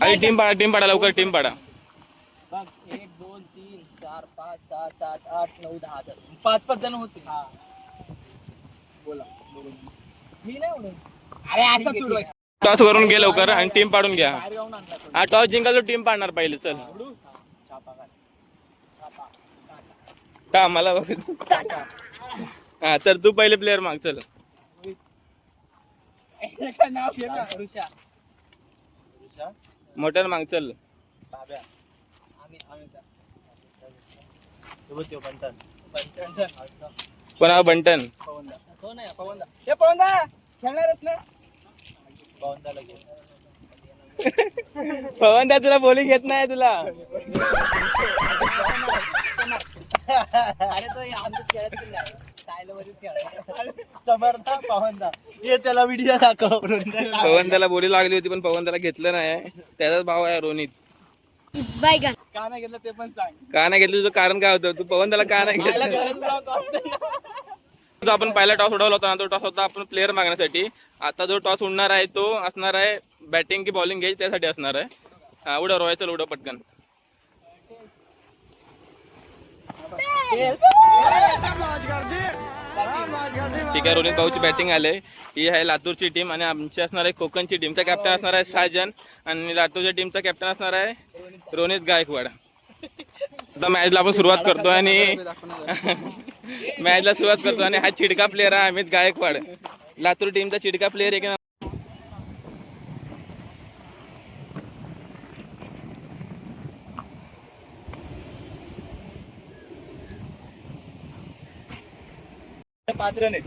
अरे टीम पाडा टीम पाडा लवकर टीम पाडा बघ एक दोन तीन चार पाच सहा सात आठ नऊ दहा अकरा. पाच पाच जण होते बोला बघू. मी नाही म्हणून अरे असं चुडवायचं टॉस करून घे लवकर आणि टीम पाडून घ्या बाहेर जाऊन आणला तो. हा टॉस जिंकला तो टीम पाडणार पहिले चल आवडू? छापा काढ. छापा. का मला बघ हा तर तू पहिले प्लेअर माग चल एका नाव घे ना. ऋषा. मोटर माग चल आम्ही आम्हीचा. बंटन. पवनदा. पवनदा. पवनदा खेळणारच ना पवन त्या तुला बोली घेत नाही तुला अरे तो आमचं खेळत पण नाही. सायलावरच खेळायचा. समर्थ पवनदा ये त्याला व्हिडिओ दाखव. पवन त्याला बोली लागली होती पण पवन त्याला घेतलं नाही. त्याचाच भाव आहे रोनित. बैगन का नाही घेतलं ते पण सांग. का नाही घेतलं तुझं कारण काय होतं? तू पवन त्याला का नाही घेतलं. जो आपण पहिला टॉस उडवला होता ना तो टॉस होता आपण प्लेअर मागण्यासाठी. आता जो टॉस उडणार आहे तो असणार आहे बॅटिंग की बॉलिंग घ्यायची त्यासाठी असणार आहे. हा उडव रोयचं उडव पटकन. ठीक आहे रोनित भाऊची बॅटिंग आले. ही आहे लातूरची टीम आणि आमची असणार आहे कोकणची टीमचा कॅप्टन असणार आहे साजन आणि लातूरच्या टीमचा कॅप्टन असणार आहे रोनित गायकवाड. आता मॅचला आपण सुरुवात करतो आणि मॅचला सुरुवात करतो आणि हा चिडका प्लेअर आहे अमित गायकवाड. लातूर टीमचा चिडका प्लेअर आहे पाच रन आहेत.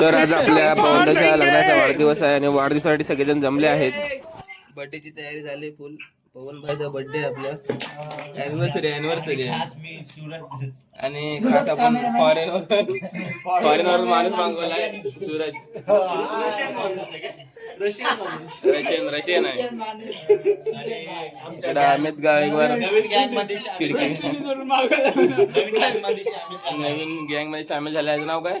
तर आज आपल्या पवनदाच्या लग्नाचा वाढदिवस आहे आणि वाढदिवसासाठी सगळेजण जमले आहेत. बर्थडेची तयारी झाली फुल. पवन भाईचा बर्थडे आपल्या. अॅनिव्हर्सरी अॅनिव्हर्सरी आहे. आणि खास आपण फॉरेन फॉरेन वरून माणूस मागवलाय सूरज. रशियन रशियन आहे. इकडं अमित गायकवाड. चिडके नवीन गँगमध्ये सामील झाले याचं नाव काय?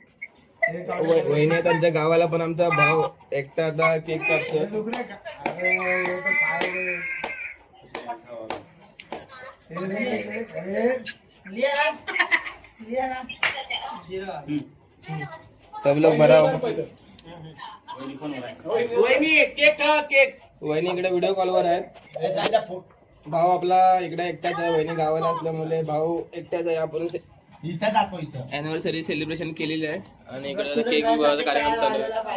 वहिनी आमच्या गावाला पण आमचा भाऊ एकटा आता केक कापतो सब लोग भरा वहिनी, केक खा, केक. वहिनी इकडे व्हिडिओ कॉलवर आहेत. भाऊ आपला इकडे एकटाच आहे. वहिनी गावाला असल्यामुळे भाऊ एकटाच आहे. आपण इथं दाखव इथं. अॅनिव्हर्सरी सेलिब्रेशन केलेली आहे. आणि इकडे केक कार्यक्रम चालू आहे.